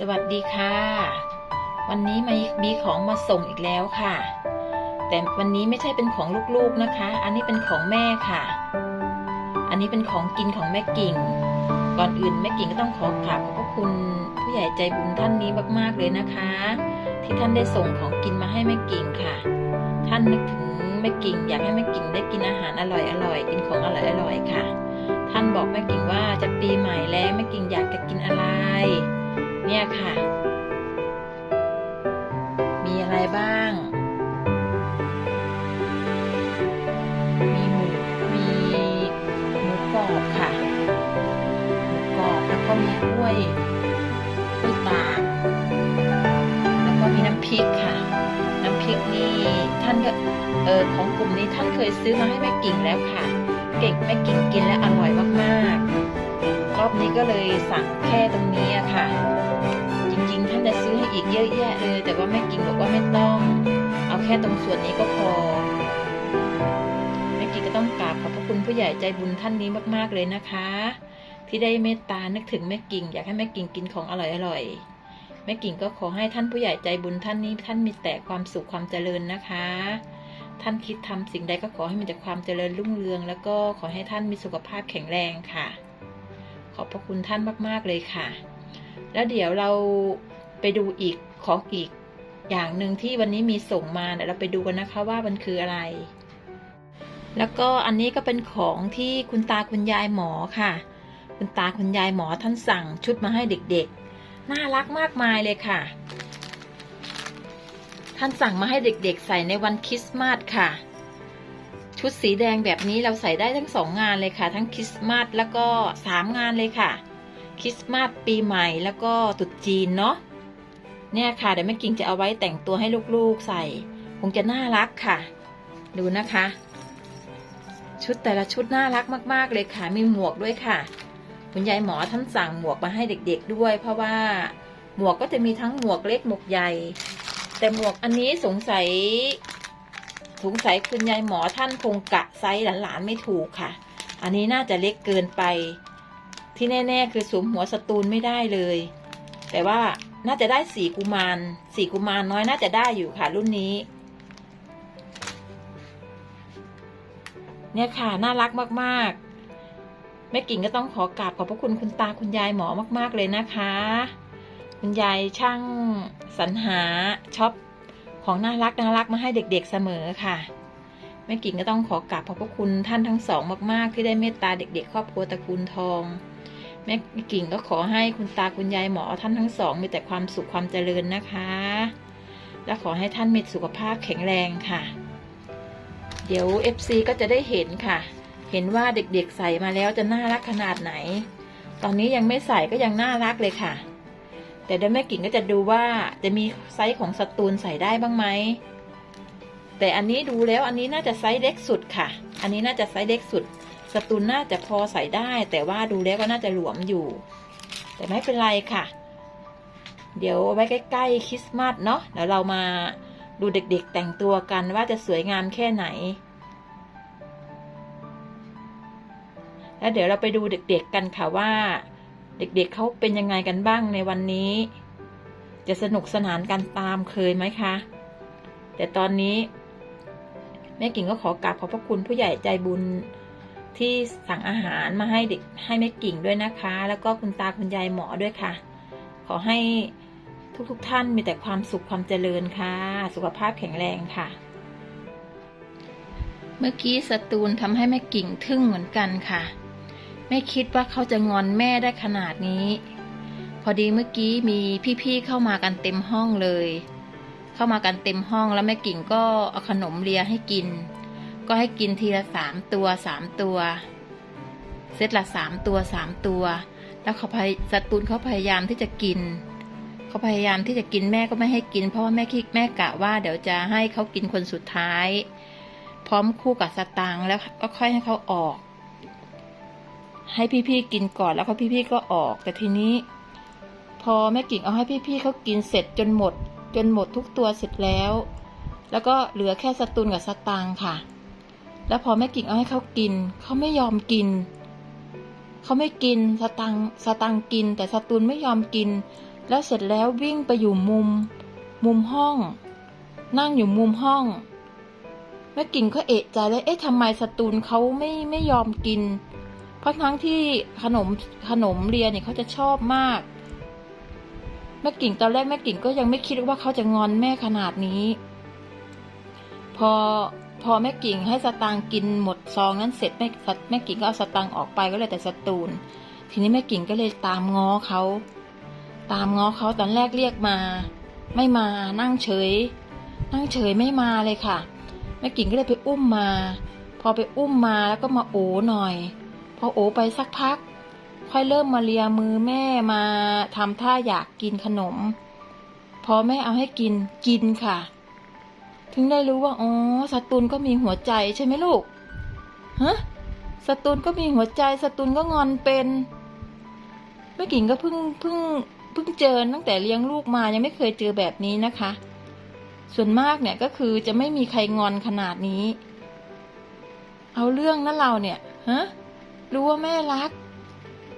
สวัสดีค่ะ วันนี้มามีของมาส่งอีกแล้วค่ะ แต่วันนี้ไม่ใช่เป็นของลูกๆนะคะ อันนี้เป็นของแม่ค่ะ อันนี้เป็นของกินของแม่กิ่ง ก่อนอื่นแม่กิ่งก็ต้องขอกราบขอบพระคุณผู้ใหญ่ใจบุญท่านนี้มากๆเลยนะคะ ที่ท่านได้ส่งของกินมาให้แม่กิ่งค่ะ ท่านนึกถึงแม่กิ่ง อยากให้แม่กิ่งได้กินอาหารอร่อยๆกินของอร่อยๆค่ะ ท่านบอกแม่กิ่งว่าจะปีใหม่แล้วแม่กิ่งอยากจะกินอะไร เนี่ยค่ะ มีอะไรบ้าง มีหมู มีหมูกรอบค่ะ หมูกรอบแล้วก็มีกล้วยกล้วยตาก แล้วก็มีน้ำพริกค่ะ น้ำพริกนี่ท่านก็เออของกลุ่มนี้ท่านเคยซื้อมาให้แม่กิ่งแล้วค่ะ เก่งแม่กิ่งกินและอร่อยมากๆ อบนี้ก็เลยสั่งแค่ตรงนี้อะค่ะ จริงๆท่านจะซื้อให้อีกเยอะแยะเลย แต่ว่าแม่กิ่งบอกว่าไม่ต้อง เอาแค่ตรงส่วนนี้ก็พอแม่กิ่งก็ต้องกราบขอบพระคุณผู้ใหญ่ใจบุญท่านนี้มากๆเลยนะคะ ที่ได้เมตตานึกถึงแม่กิ่ง อยากให้แม่กิ่งกินของอร่อยๆแม่กิ่งก็ขอให้ท่านผู้ใหญ่ใจบุญท่านนี้ท่านมีแต่ความสุขความเจริญนะคะท่านคิดทำสิ่งใดก็ขอให้มีแต่ความเจริญรุ่งเรือง แล้วก็ขอให้ท่านมีสุขภาพแข็งแรงค่ะ ขอบพระคุณท่านมาก ๆ เลยค่ะ แล้วเดี๋ยวเราไปดูอีกของอีกอย่างหนึ่งที่วันนี้มีส่งมาเดี๋ยวเราไปดูกันนะคะว่ามันคืออะไร แล้วก็อันนี้ก็เป็นของที่คุณตาคุณยายหมอค่ะ คุณตาคุณยายหมอท่านสั่งชุดมาให้เด็กๆ น่ารักมากมายเลยค่ะ ท่านสั่งมาให้เด็กๆ ใส่ในวันคริสต์มาสค่ะ ชุดสีแดงแบบนี้เราใส่ได้ทั้งสองงานเลยค่ะ ทั้งคริสต์มาสแล้วก็สามงานเลยค่ะคริสต์มาสปีใหม่แล้วก็ตรุษจีนเนาะเนี่ยค่ะเดี๋ยวแม่กิ่งจะเอาไว้แต่งตัวให้ลูกๆใส่ คงจะน่ารักค่ะ ดูนะคะ ชุดแต่ละชุดน่ารักมากๆเลยค่ะมีหมวกด้วยค่ะ คุณยายหมอท่านสั่งหมวกมาให้เด็ก ๆด้วย เพราะว่าหมวกก็จะมีทั้งหมวกเล็กหมวกใหญ่ แต่หมวกอันนี้สงสัย สงสัยคุณยายหมอท่านคงกะไซส์หลานๆไม่ถูกค่ะ อันนี้น่าจะเล็กเกินไป ที่แน่ ๆ คือสวมหัวสตูนไม่ได้เลย แต่ว่าน่าจะได้สี่กุมารสี่กุมารน้อยน่าจะได้อยู่ค่ะ รุ่นนี้ เนี่ยค่ะ น่ารักมากๆ แม่กิ่งก็ต้องขอกราบขอบพระคุณคุณตาคุณยายหมอมาก ๆ เลยนะคะ คุณยายช่างสรรหาช็อป ของน่ารักน่ารักมาให้เด็กๆเสมอค่ะแม่กิ่งก็ต้องขอกราบขอบพระคุณท่านทั้งสองมากๆ ที่ได้เมตตาเด็ก ๆ ครอบครัวตระกูลทอง แม่กิ่งก็ขอให้คุณตาคุณยายหมอท่านทั้งสอง มีแต่ความสุขความเจริญนะคะ และขอให้ท่านมีสุขภาพแข็งแรงค่ะ เดี๋ยว FC ก็จะได้เห็นค่ะ เห็นว่าเด็กๆใส่มาแล้วจะน่ารักขนาดไหน ตอนนี้ยังไม่ใส่ก็ยังน่ารักเลยค่ะ แต่เดี๋ยวแม่กิ่งก็จะดูว่าจะมีไซส์ของสตูนใส่ได้บ้างไหม แต่อันนี้ดูแล้วอันนี้น่าจะไซส์เล็กสุดค่ะ อันนี้น่าจะไซส์เล็กสุด สตูนน่าจะพอใส่ได้ แต่ว่าดูแล้วก็น่าจะหลวมอยู่ แต่ไม่เป็นไรค่ะ เดี๋ยวไว้ใกล้ๆคริสต์มาสเนาะเดี๋ยวเรามาดูเด็กๆแต่งตัวกันว่าจะสวยงามแค่ไหน แล้วเดี๋ยวเราไปดูเด็กๆกันค่ะว่า เด็กๆเเขาเป็นยังไงกันบ้างในวันนี้ จะสนุกสนานกันตามเคยไหมคะ แต่ตอนนี้แม่กิ่งก็ขอกราบขอบพระคุณผู้ใหญ่ใจบุญที่สั่งอาหารมาให้เด็กให้แม่กิ่งด้วยนะคะ แล้วก็คุณตาคุณยายหมอด้วยค่ะ ขอให้ทุกๆทท่านมีแต่ความสุขความเจริญค่ะ สุขภาพแข็งแรงค่ะ เมื่อกี้สตูนทำให้แม่กิ่งทึ่งเหมือนกันค่ะ ไม่คิดว่าเขาจะงอนแม่ได้ขนาดนี้ พอดีเมื่อกี้มีพี่ๆเข้ามากันเต็มห้องเลย เข้ามากันเต็มห้องแล้วแม่กิ่งก็เอาขนมเลียให้กิน ก็ให้กินทีละสามตัวสามตัวเซตละสามตัวสามตัว แล้วเขาพยสตูนเขาพยายามที่จะกิน เขาพยายามที่จะกินแม่ก็ไม่ให้กิน เพราะว่าแม่คิดแม่กะว่าเดี๋ยวจะให้เขากินคนสุดท้าย พร้อมคู่กับสตางค์แล้วก็ค่อยให้เขาออก ให้พี่ๆกินก่อนแล้วเขาพี่ๆก็ออก แต่ทีนี้ พอแม่กิ่งเอาให้พี่ๆเขากินเสร็จจนหมด จนหมดทุกตัวเสร็จแล้ว แล้วก็เหลือแค่สตูนกับสตางค่ะ แล้วพอแม่กิ่งเอาให้เขากินเขาไม่ยอมกินเขาไม่กินสตังสตังกิน แต่สตูนไม่ยอมกิน แล้วเสร็จแล้ววิ่งไปอยู่มุม มุมห้อง นั่งอยู่มุมห้องแม่กิ่งก็เอะใจเลยเอ๊ะทำไมสตูนเขาไม่ไม่ยอมกิน เพราะทั้งที่ขนมขนมเรียนเนี่ยเขาจะชอบมากแม่กิ่งตอนแรกแม่กิ่งก็ยังไม่คิดว่าเขาจะงอนแม่ขนาดนี้ พอพอแม่กิ่งให้สตางค์กินหมดซองนั้นเสร็จแม่แม่กิ่งก็เอาสตางค์ออกไปก็เลยแต่สตูน ทีนี้แม่กิ่งก็เลยตามง้อเขาตามง้อเขาตอนแรกเรียกมา ไม่มานั่งเฉย นั่งเฉยไม่มาเลยค่ะแม่กิ่งก็เลยไปอุ้มมา พอไปอุ้มมาแล้วก็มาโอหน่อย อโอไปสักพัก ค่อยเริ่มมาเลียมือแม่มาทำท่าอยากกินขนม พอแม่เอาให้กินกินค่ะ ถึงได้รู้ว่าอ๋อสตูนก็มีหัวใจใช่ไหมลูกฮะสตูนก็มีหัวใจสตูนก็งอนเป็นแม่กิ่งก็เพิ่งเพิ่งเพิ่งเจอตั้งแต่เลี้ยงลูกมายังไม่เคยเจอแบบนี้นะคะ ส่วนมากเนี่ยก็คือจะไม่มีใครงอนขนาดนี้ เอาเรื่องนั่นเราเนี่ยฮะ รู้ว่าแม่รัก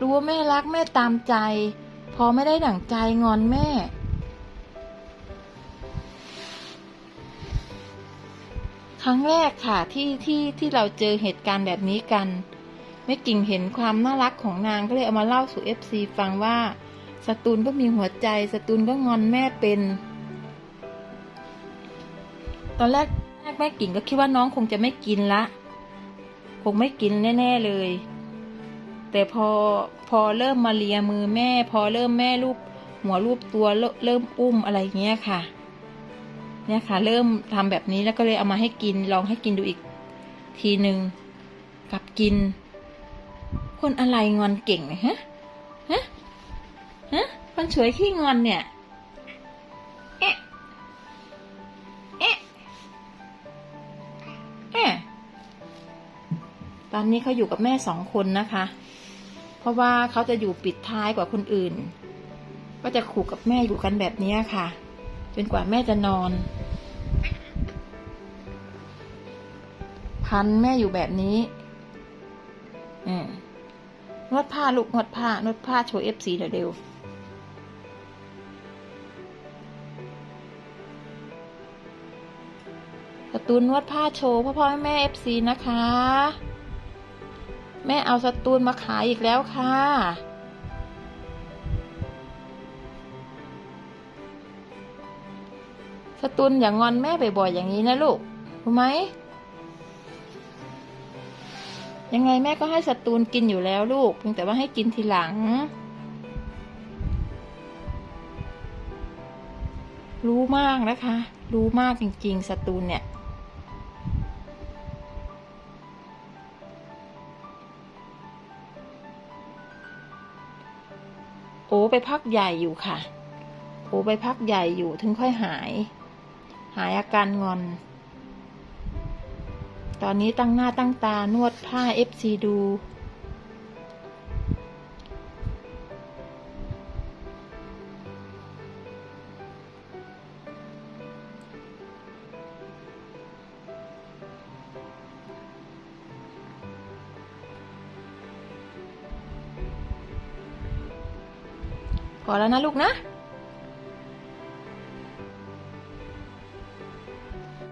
รู้ว่าแม่รักแม่ตามใจ พอไม่ได้ดั่งใจงอนแม่ ครั้งแรกค่ะที่ที่ที่เราเจอเหตุการณ์แบบนี้กันแม่กิ่งเห็นความน่ารักของนางก็เลยเอามาเล่าสู่เอฟซีฟังว่าสตูนก็มีหัวใจสตูนก็งอนแม่เป็น ตอนแรกแรกแม่กิ่งก็คิดว่าน้องคงจะไม่กินละ คงไม่กินแน่ ๆ เลย แต่พอพอเริ่มมาเลียมือแม่ พอเริ่มแม่รูปหัวรูปตัวเริ่มอุ้มอะไรเงี้ยค่ะ เนี่ยค่ะ เริ่มทำแบบนี้แล้วก็เลยเอามาให้กินลองให้กินดูอีก ทีหนึ่งกลับกิน คนอะไรงอนเก่งไหมฮะฮะฮะคนสวยขี้งอนเนี่ย อนนี้เขาอยู่กับแม่สองคนนะคะ เพราะว่าเขาจะอยู่ปิดท้ายกว่าคนอื่น ก็จะขู่กับแม่อยู่กันแบบนี้ค่ะ จนกว่าแม่จะนอน พันแม่อยู่แบบนี้อืมนวดผ้าลูกนวดผ้านวดผ้าโชว์เอฟซีเดี๋ยวเร็วสตูนนวดผ้าโชว์พ่อพ่อแม่แม่เอฟซีนะคะ แม่เอาสตูนมาขายอีกแล้วค่ะ สตูนอย่างงอนแม่บ่อยๆอย่างนี้นะลูก รู้ไหม ยังไงแม่ก็ให้สตูนกินอยู่แล้วลูก เพียงแต่ว่าให้กินทีหลัง รู้มากนะคะ รู้มากจริงๆ สตูนเนี่ย พักใหญ่อยู่ค่ะ โอ้ไปพักใหญ่อยู่ถึงค่อยหาย หายอาการงอน ตอนนี้ตั้งหน้าตั้งตานวดผ้าเอฟซีดู พอแล้วนะลูกนะ